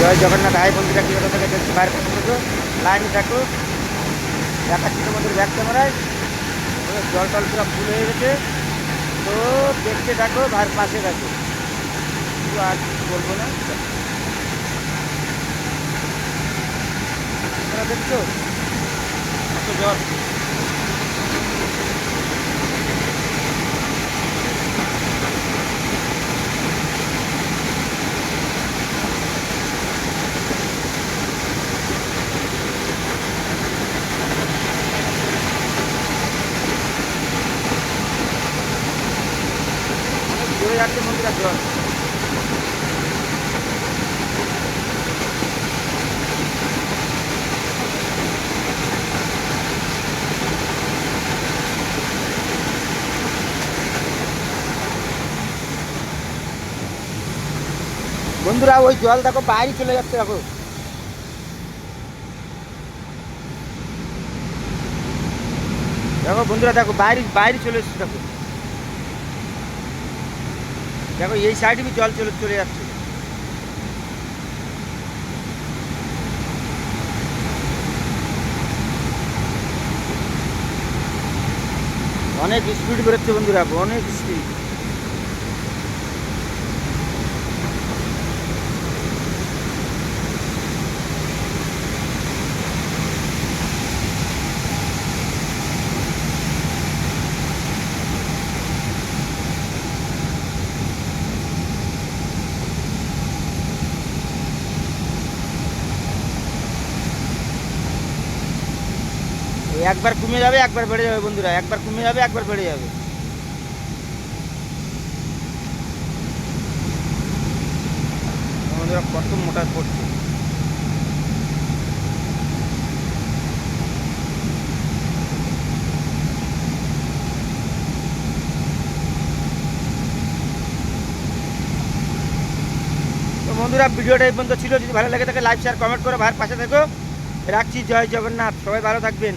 জয় Jagannath high বন্ধুরা কী থেকে দেখছি বাইরে করো লাইনে থাকো দেখাচ্ছি তোমাদের ব্যাক ক্যামেরায়। জল টল পুরো ফুল হয়ে গেছে। তো দেখতে থাকো ভার পাশে থাকো আর কিছু বলব না। দেখছ? কত জল। যাচ্ছে বন্ধুরা জল বন্ধুরা, ওই জল দেখো, বাইরে চলে যাচ্ছে, দেখো। দেখো বন্ধুরা, দেখো, বাইরে বাইরে চলে এসছে, দেখো। দেখো এই সাইডে আমি জল চলে চলে যাচ্ছে। অনেক স্পিড বেরোচ্ছে বন্ধুরা অনেক স্পিড একবার কমে যাবে, একবার বেড়ে যাবে বন্ধুরা। একবার কমে যাবে, একবার বেড়ে যাবে। বন্ধুরা, কত মোটা পড়ছে বন্ধুরা, ভিডিওটা এই পর্যন্ত ছিল। যদি ভালো লাগে থাকে, লাইক শেয়ার কমেন্ট করে ভাইয়ের পাশে থেকো। রাখছি। জয় জগন্নাথ। সবাই ভালো থাকবেন।